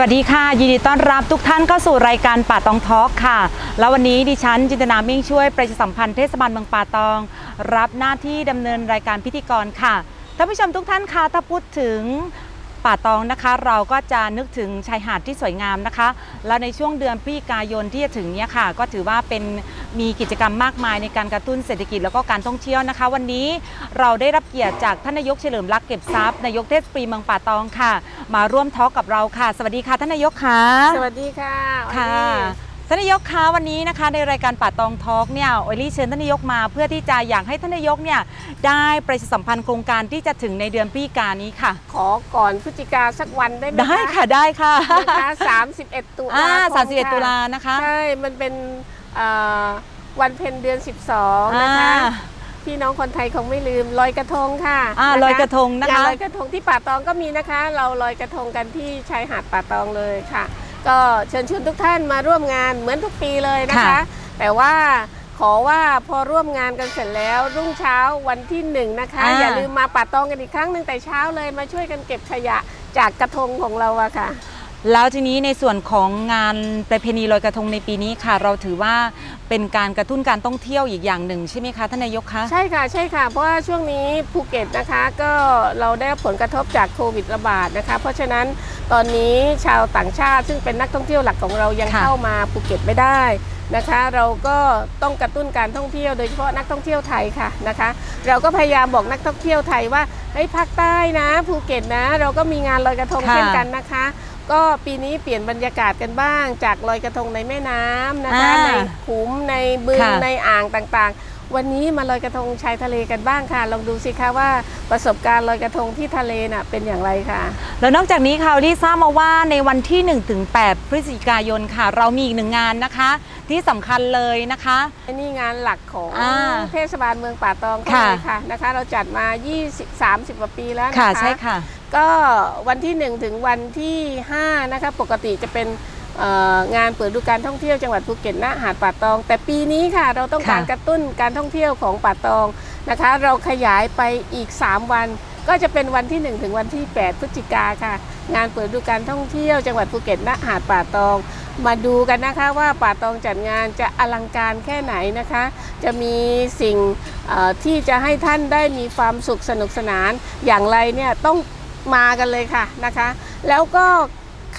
สวัสดีค่ะ ยินดีต้อนรับทุกท่านเข้าสู่รายการป่าตองทอล์กค่ะ แล้ววันนี้ดิฉันจินตนามิ่งช่วยประชาสัมพันธ์เทศบาลเมืองป่าตอง รับหน้าที่ดำเนินรายการพิธีกรค่ะท่านผู้ชมทุกท่านคะถ้าพูดถึง ป่าตองนะคะ เราก็จะนึกถึงชายหาดที่สวยงามนะคะ และในช่วงเดือนพฤศจิกายนที่จะถึงเนี้ยค่ะ ก็ถือว่าเป็นมีกิจกรรมมากมายในการกระตุ้นเศรษฐกิจแล้วก็การท่องเที่ยวนะคะ วันนี้เราได้รับเกียรติจากท่านนายกเฉลิมรักษณ์เก็บทรัพย์นายกเทศมนตรีเมืองป่าตองค่ะ มาร่วมทอล์กกับเราค่ะ สวัสดีค่ะท่านนายกค่ะสวัสดีค่ะ ค่ะวันนี้ ท่านนายกคะวันนี้นะคะ ในรายการป่าตองทอล์กเนี่ยโอลี่เชิญท่านนายกมาเพื่อที่จะอยากให้ท่านนายกเนี่ยได้ประชาสัมพันธ์โครงการที่จะถึงในเดือนพฤศจิกายนนี้ค่ะ ขอก่อนพฤศจิกาสักวันได้ไหมได้ค่ะได้ค่ะนะคะ31 ตุลาอ่าคมสามสิบเอ็ดค่ะตุลานะคะใช่มันเป็นเอ่อวันเพ็ญเดือน 12 นะคะอ่าพี่น้องคนไทยคงไม่ลืมลอยกระทงค่ะอ่าคลอยกระทงนะคะงานลอยกระทงที่ป่าตองก็มีนะคะ เราลอยกระทงกันที่ชายหาดป่าตองเลยค่ะ ก็เชิญชวนทุกท่านมาร่วมงานเหมือนทุกปีเลยนะคะ ค่ะ แต่ว่าขอว่าพอร่วมงานกันเสร็จแล้ว รุ่งเช้าวันที่หนึ่งนะคะ อ่า อย่าลืมมาป่าตองกันอีกครั้งหนึ่งแต่เช้าเลยมาช่วยกันเก็บขยะจากกระทงของเราอะค่ะ แล้วทีนี้ในส่วนของงานประเพณีลอยกระทงในปีนี้ค่ะ เราถือว่าเป็นการกระตุ้นการท่องเที่ยวอีกอย่างหนึ่งใช่ไหมคะท่านนายกคะใช่ค่ะใช่ค่ะ เพราะว่าช่วงนี้ภูเก็ตนะคะก็เราได้รับผลกระทบจากโควิดระบาดนะคะ เพราะฉะนั้นตอนนี้ชาวต่างชาติซึ่งเป็นนักท่องเที่ยวหลักของเรายังค่ะเข้ามาภูเก็ตไม่ได้นะคะ เราก็ต้องกระตุ้นการท่องเที่ยวโดยเฉพาะนักท่องเที่ยวไทยค่ะนะคะ เราก็พยายามบอกนักท่องเที่ยวไทยว่าเฮ้ยภาคใต้นะภูเก็ตนะ เราก็มีงานลอยกระทงค่ะ เช่นกันนะคะ ก็ปีนี้เปลี่ยนบรรยากาศกันบ้าง จากลอยกระทงในแม่น้ำนะคะอ่าในขุมในบึงค่ะ ในอ่างต่างๆ วันนี้มาลอยกระทงชายทะเลกันบ้างค่ะ ลองดูสิคะว่าประสบการณ์ลอยกระทงที่ทะเลน่ะเป็นอย่างไรค่ะ แล้วนอกจากนี้ค่ะลี่ทราบมาว่าในวันที่1ถึง8พฤศจิกายนค่ะ เรามีอีกหนึ่งงานนะคะ ที่สำคัญเลยนะคะ นี่งานหลักของอ่าเทศบาลเมืองป่าตองเขาค่ะ เลยค่ะนะคะ เราจัดมา 20 30กว่าปีแล้วนะคะค่ะใช่ค่ะ ก็วันที่ 1 ถึงวันที่5นะคะปกติจะเป็นเอ่องานเปิดฤดูการท่องเที่ยวจังหวัดภูเก็ตณหาดป่าตอง แต่ปีนี้ค่ะเราต้องการค่ะกระตุ้นการท่องเที่ยวของป่าตองนะคะ เราขยายไปอีก 3 วัน ก็จะเป็นวันที่ 1 ถึงวันที่ 8 พฤศจิกาค่ะ งานเปิดฤดูการท่องเที่ยวจังหวัดภูเก็ตณหาดป่าตอง มาดูกันนะคะว่าป่าตองจัดงานจะอลังการแค่ไหนนะคะ จะมีสิ่งเอ่อที่จะให้ท่านได้มีความสุขสนุกสนานอย่างไรเนี่ยต้อง มากันเลยค่ะนะคะ แล้วก็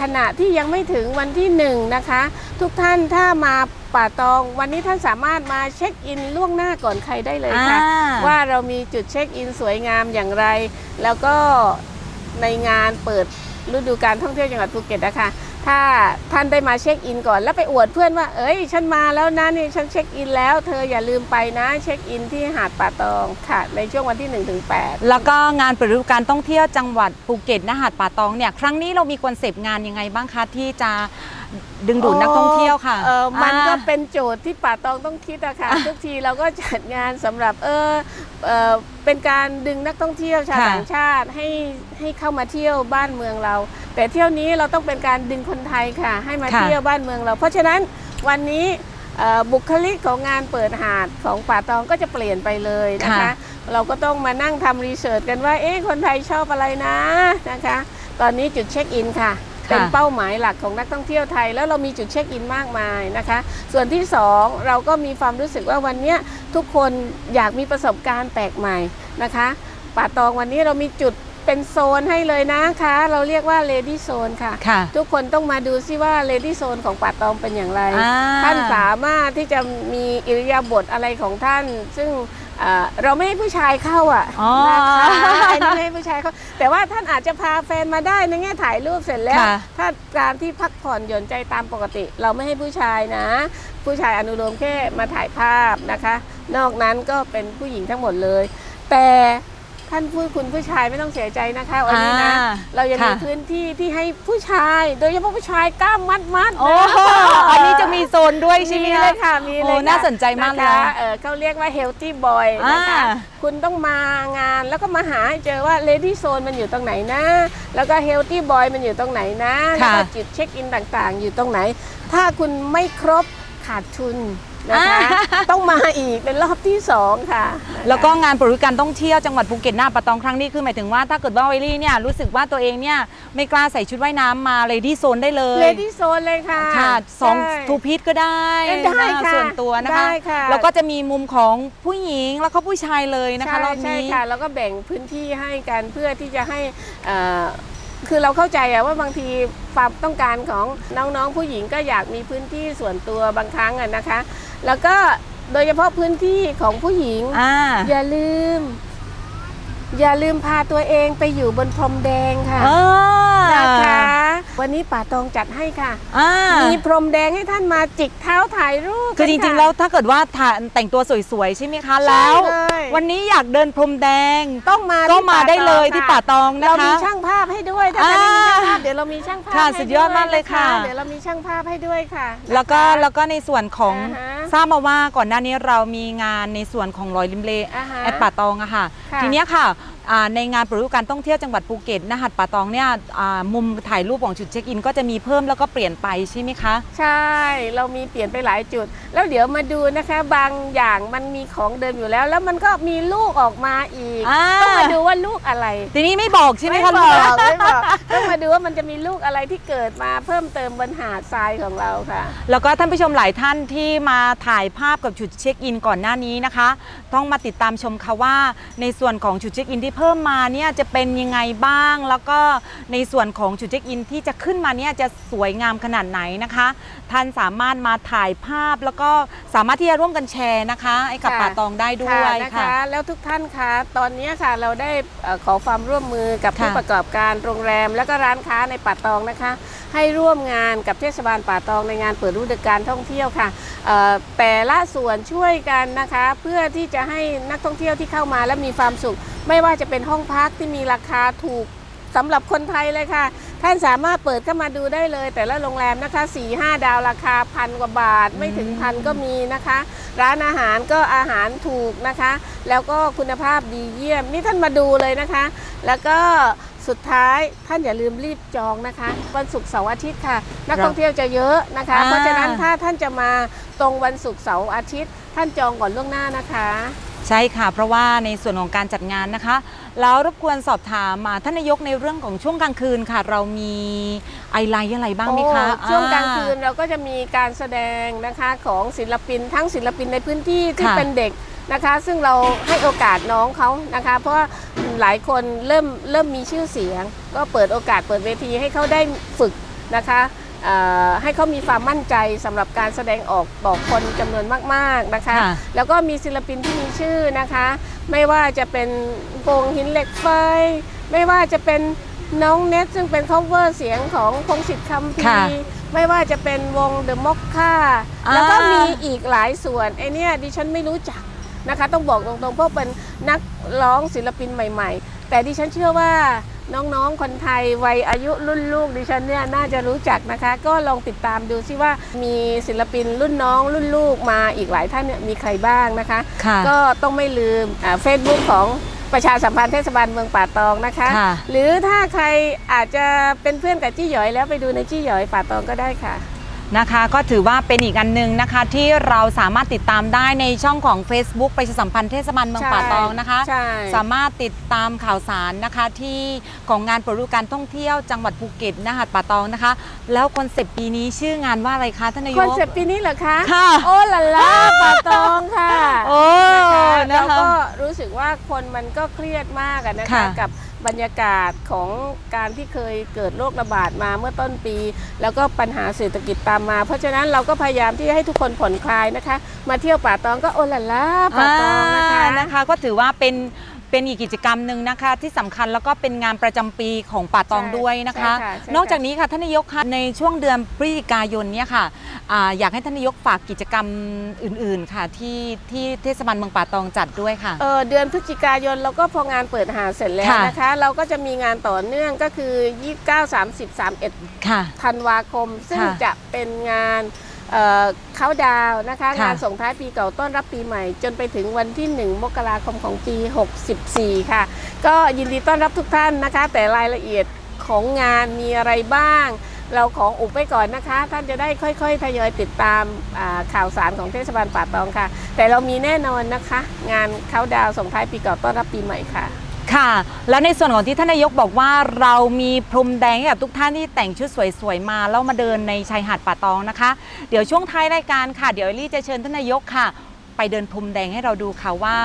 ขณะที่ยังไม่ถึงวันที่หนึ่งนะคะ ทุกท่านถ้ามาป่าตอง วันนี้ท่านสามารถมาเช็คอินล่วงหน้าก่อนใครได้เลยค่ะ อ่า ว่าเรามีจุดเช็คอินสวยงามอย่างไร แล้วก็ในงานเปิดฤดูการท่องเที่ยวจังหวัดภูเก็ตนะคะ ถ้าท่านได้มาเช็คอินก่อน แล้วไปอวดเพื่อนว่า เอ้ย ฉันมาแล้วนะนี่ฉันเช็คอินแล้ว เธออย่าลืมไปนะ เช็คอินที่หาดป่าตองค่ะ ในช่วงวันที่1ถึง8แล้วก็งานเปิดฤดูการท่องเที่ยวจังหวัดภูเก็ตนะหาดป่าตองเนี่ยครั้งนี้เรามีคอนเซปต์งานยังไงบ้างคะที่จะ ดึงดูดนักท่องเที่ยวค่ะเออมันก็อ่าเป็นโจทย์ที่ป่าตองต้องคิดอะค่ะอะทุกทีเราก็จัดงานสำหรับเออเออเป็นการดึงนักท่องเที่ยวชาวค่ะต่างชาติให้ให้เข้ามาเที่ยวบ้านเมืองเรา แต่เที่ยวนี้เราต้องเป็นการดึงคนไทยค่ะ ให้มาค่ะเที่ยวบ้านเมืองเรา เพราะฉะนั้นวันนี้เอ่อบุคลิกของงานเปิดหาดของป่าตองก็จะเปลี่ยนไปเลยนะคะค่ะเราก็ต้องมานั่งทำรีเสิร์ชกันว่า เอ๊ะคนไทยชอบอะไรนะนะคะ ตอนนี้จุดเช็คอินค่ะ เป็นเป้าหมายหลักของนักท่องเที่ยวไทย แล้วเรามีจุดเช็คอินมากมายนะคะ ส่วนที่สองเราก็มีความรู้สึกว่าวันเนี้ยทุกคนอยากมีประสบการณ์แปลกใหม่นะคะ ป่าตองวันนี้เรามีจุดเป็นโซนให้เลยนะคะ เราเรียกว่าเลดี้โซนค่ะค่ะทุกคนต้องมาดูซิว่าเลดี้โซนของป่าตองเป็นอย่างไรอ่าท่านสามารถที่จะมีอิริยาบถอะไรของท่าน ซึ่งเอ่อเราไม่ให้ผู้ชายเข้าอะอ๋อนะคะอันนี้ไม่ให้ผู้ชายเข้าแต่ว่าท่านอาจจะพาแฟนมาได้ในแง่ถ่ายรูปเสร็จแล้ว ค่ะ ถ้าการที่พักผ่อนหย่อนใจตามปกติ เราไม่ให้ผู้ชายนะ ผู้ชายอนุโลมแค่มาถ่ายภาพนะคะ นอกนั้นก็เป็นผู้หญิงทั้งหมดเลย แต่ท่านผู้คุณผู้ชายไม่ต้องเสียใจนะคะวันนี้นะ อ่าเรายังมีค่ะ พื้นที่ที่ให้ผู้ชาย โดยเฉพาะผู้ชายกล้ามมัดมัดๆโอ้นะอันนี้จะมีโซ นด้วยใช่ไหมมีคะเลยค่ะมีเลยโอ้ค่ะน่าสนใจมากเลยนะคะเออเขาเรียกว่า healthy boy นะคะอ่าคุณต้องมางานแล้วก็มาหาให้เจอว่า lady zone มันอยู่ตรงไหนนะ แล้วก็ healthy boy มันอยู่ตรงไหนนะแล้วก็จุดเช็คอินต่างๆ อยู่ตรงไหน ถ้าคุณไม่ครบขาดทุน นะคะอ่าต้องมาอีกเป็นรอบที่สองค่ะนะคะแล้วก็งานบริการท่องเที่ยวจังหวัดภูเก็ตหน้าปะตองครั้งนี้คือหมายถึงว่าถ้าเกิดว่าไวลี่เนี่ยรู้สึกว่าตัวเองเนี่ยไม่กล้าใส่ชุดว่ายน้ำมาเลยที่โซนได้เลยเลดี้โซนเลยค่ะค่ะสองใช่ทูพีทก็ได้ได้นค่ะส่วนตัวนะคะได้ค่ะแล้วก็จะมีมุมของผู้หญิงแล้วก็ผู้ชายเลยนะคะใช่รอบใช่นี้ค่ะแล้วก็แบ่งพื้นที่ให้กันเพื่อที่จะให้เอ่อ คือเราเข้าใจอะว่าบางทีความต้องการของน้องๆผู้หญิงก็อยากมีพื้นที่ส่วนตัวบางครั้งอะนะคะ แล้วก็โดยเฉพาะพื้นที่ของผู้หญิงอ่าอย่าลืม อย่าลืมพาตัวเองไปอยู่บนพรมแดงค่ะอ่านะคะ วันนี้ป่าตองจัดให้ค่ะ อ่ามีพรมแดงให้ท่านมาจิกเท้าถ่ายรูปคือจริงๆกันค่ะแล้วถ้าเกิดว่าถ่ายแต่งตัวสวยๆ ใช่ไหมคะใช่แล้วเลยวันนี้อยากเดินพรมแดงต้องมาก็ที่มาป่ได้เลยตองที่ค่ะป่าตองนะเราคะมีช่างภาพให้ด้วยถ้าท่านไม่มีช่างภาพอ่าเดี๋ยวเรามีช่างภาพค่ะให้สุดยอดมากเลยค่ะนเดี๋ยวเรามีช่างภาพให้ด้วยค่ะนะคะแล้วก็แล้วก็ในส่วนของอ่าฮะทราบมาว่าก่อนหน้านี้เรามีงานในส่วนของรอยริมเลอ่าฮะแอดป่าตองอะค่ะค่ะทีเนี้ยค่ะอ่า ในงานปรฤดูการท่องเที่ยวจังหวัดภูเก็ตณหาดป่าตองเนี่ยอ่ามุมถ่ายรูปของจุดเช็คอินก็จะมีเพิ่มแล้วก็เปลี่ยนไปใช่ไหมคะ ใช่เรามีเปลี่ยนไปหลายจุด แล้วเดี๋ยวมาดูนะคะบางอย่างมันมีของเดิมอยู่แล้ว แล้วมันก็มีลูกออกมาอีกอ่าต้องมาดูว่าลูกอะไร ทีนี้ไม่บอกใช่ไหมไม่คะบลุองกไม่บอกต้องมาดูว่ามันจะมีลูกอะไรที่เกิดมาเพิ่มเติมบนหาดทรายของเราค่ะ แล้วก็ท่านผู้ชมหลายท่านที่มาถ่ายภาพกับจุดเช็คอินก่อนหน้านี้นะคะ ต้องมาติดตามชมค่ะว่าในส่วนของจุดเช็คอินที่เพิ่มมาเนี่ยจะเป็นยังไงบ้าง แล้วก็ในส่วนของจุดเช็คอินที่จะขึ้นมาเนี่ยจะสวยงามขนาดไหนนะคะ ท่านสามารถมาถ่ายภาพแล้วก็สามารถที่จะร่วมกันแชร์นะคะให้กับค่ะป่าตองได้ด้วยนะค่ะคะแล้วทุกท่านคะตอนนี้ค่ะเราได้เอ่อขอความร่วมมือกับค่ะผู้ประกอบการโรงแรม และก็ร้านค้าในป่าตองนะคะให้ร่วมงานกับเทศบาลป่าตองในงานเปิดฤดูกาลท่องเที่ยวค่ะแต่ละส่วนช่วยกันนะคะ เพื่อที่จะให้นักท่องเที่ยวที่เข้ามาและมีความสุข ไม่ว่าจะเป็นห้องพักที่มีราคาถูกสำหรับคนไทยเลยค่ะ ท่านสามารถเปิดเข้ามาดูได้เลย แต่ละโรงแรมนะคะ4 5 ดาวราคาพันกว่าบาท ไม่ถึงพันก็มีนะคะ ร้านอาหารก็อาหารถูกนะคะ แล้วก็คุณภาพดีเยี่ยม นี่ท่านมาดูเลยนะคะ แล้วก็ สุดท้ายท่านอย่าลืมรีบจองนะคะ วันศุกร์เสาร์อาทิตย์ค่ะ นักท่องเที่ยวจะเยอะนะคะ อ่า เพราะฉะนั้นถ้าท่านจะมาตรงวันศุกร์เสาร์อาทิตย์ ท่านจองก่อนล่วงหน้านะคะ ใช่ค่ะ เพราะว่าในส่วนของการจัดงานนะคะ แล้วรบกวนสอบถามมาท่านนายกในเรื่องของช่วงกลางคืนค่ะ เรามีไอไลท์อะไรบ้างไหมคะโอ้ช่วงกลางอ่คืนเราก็จะมีการแสดงนะคะของศิลปินทั้งศิลปินในพื้นที่ที่ค่ะเป็นเด็กนะคะ ซึ่งเราให้โอกาสน้องเขานะคะ เพราะว่า หลายคนเริ่มเริ่มมีชื่อเสียง ก็เปิดโอกาสเปิดเวทีให้เขาได้ฝึกนะคะเอ่อให้เขามีความมั่นใจสำหรับการแสดงออกต่อคนจำนวนมากๆนะคะค่ะแล้วก็มีศิลปินที่มีชื่อนะคะ ไม่ว่าจะเป็นวงหินเหล็กไฟ ไม่ว่าจะเป็นน้องเน็ตซึ่งเป็น cover เสียงของพงศิษฐ์คำพีค่ะร์ไม่ว่าจะเป็นวง The m o c c a อ่าแล้วก็มีอีกหลายส่วนไอเนี่ยดิฉันไม่รู้จัก นะคะ ต้องบอกตรงๆเพราะเป็นนักร้องศิลปินใหม่ ๆ แต่ดิฉันเชื่อว่าน้องๆ คนไทยวัยอายุรุ่นลูกดิฉันเนี่ยน่าจะรู้จักนะคะ ก็ลองติดตามดูซิว่ามีศิลปินรุ่นน้องรุ่นลูกมาอีกหลายท่านเนี่ยมีใครบ้างนะคะค่ะก็ต้องไม่ลืมเฟซบุ๊กของประชาสัมพันธ์เทศบาลเมืองป่าตองนะคะค่ะหรือถ้าใครอาจจะเป็นเพื่อนกับจี้หยอยแล้วไปดูในจี้หยอยป่าตองก็ได้ค่ะ นะคะ ก็ถือว่าเป็นอีกอันหนึ่งนะคะ ที่เราสามารถติดตามได้ในช่องของ Facebook ประชาสัมพันธ์เทศบาลเมืองใช่ป่าตองนะคะ ใช่ สามารถติดตามข่าวสารนะคะที่ของงานปรฤดูการท่องเที่ยวจังหวัดภูเก็ตนะหาดป่าตองนะคะ แล้วคอนเซปต์ปีนี้ชื่องานว่าอะไรคะท่านนายก คอนเซปต์ปีนี้เหรอคะ ค่ะโอ้ละล่าป่าตองค่ะโอ้นะคะนะแล้วคะ ก็รู้สึกว่าคนมันก็เครียดมากอะนะคะค่ะกับ บรรยากาศของการที่เคยเกิดโรคระบาดมาเมื่อต้นปี แล้วก็ปัญหาเศรษฐกิจตามมา เพราะฉะนั้นเราก็พยายามที่จะให้ทุกคนผ่อนคลายนะคะ มาเที่ยวป่าตองก็โอละล่าป่าตองนะคะนะคะ ก็ถือว่าเป็น เป็นอีกกิจกรรมหนึ่งนะคะที่สำคัญแล้วก็เป็นงานประจำปีของป่าตองใช่ด้วยนะคะใช่ค่ะใช่ค่ะนอกจากนี้ค่ะท่านนายกคะในช่วงเดือนพฤศจิกายนเนี่ยค่ะอาอยากให้ท่านนายกฝากกิจกรรมอื่นๆค่ะที่ที่เทศบาลเมืองป่าตองจัดด้วยค่ะเออเดือนพฤศจิกายนเราก็พองานเปิดหาดเสร็จแล้วค่ะนะคะ เราก็จะมีงานต่อเนื่องก็คือ 29 30 31ค่ะธันวาคม ซึ่งค่ะจะเป็นงาน เขาดาวน์นะคะค่ะงานส่งท้ายปีเก่าต้อนรับปีใหม่ จนไปถึงวันที่ 1 มกราคมของปี 64 ค่ะ ก็ยินดีต้อนรับทุกท่านนะคะ แต่รายละเอียดของงานมีอะไรบ้าง เราขออุบไว้ก่อนนะคะ ท่านจะได้ค่อย ๆ ทยอยติดตามอ่าข่าวสารของเทศบาลป่าตองค่ะ แต่เรามีแน่นอนนะคะ งานเขาดาวน์ส่งท้ายปีเก่าต้อนรับปีใหม่ค่ะ ค่ะ แล้วในส่วนของที่ท่านนายกบอกว่าเรามีพรมแดงให้กับทุกท่านที่แต่งชุดสวยๆมาแล้วมาเดินในชายหาดป่าตองนะคะ เดี๋ยวช่วงท้ายรายการค่ะ เดี๋ยวเอลลี่จะเชิญท่านนายกค่ะ ไปเดินพรมแดงให้เราดูค่ะว่า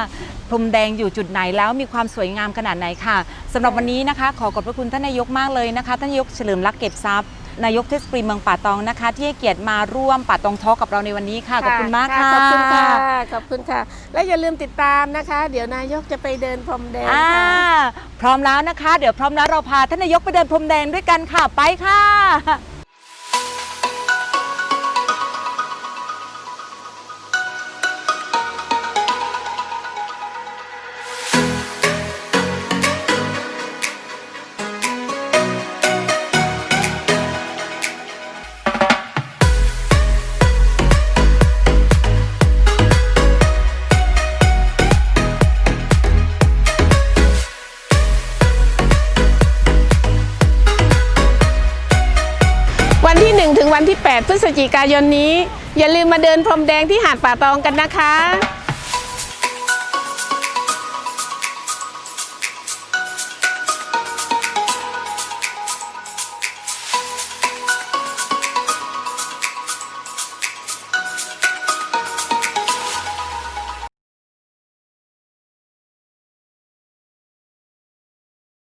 พรมแดงอยู่จุดไหนแล้วมีความสวยงามขนาดไหนค่ะสำหรับวันนี้นะคะ ขอขอบพระคุณท่านนายกมากเลยนะคะ ท่านนายกเฉลิมรักเก็บทรัพย์ นายกเทศบาลเมืองป่าตองนะคะ ที่ให้เกียรติมาร่วมป่าตองทอล์กกับเราในวันนี้ค่ะขอบคุณมากค่ะขอบคุณค่ะขอบคุณค่ะ และอย่าลืมติดตามนะคะ เดี๋ยวนายกจะไปเดินพรมแดงอ่าค่ะพร้อมแล้วนะคะ เดี๋ยวพร้อมแล้วเราพาท่านนายกไปเดินพรมแดงด้วยกันค่ะไปค่ะ พฤศจิกายนนี้ อย่าลืมมาเดินพรมแดงที่หาดป่าตองกันนะคะ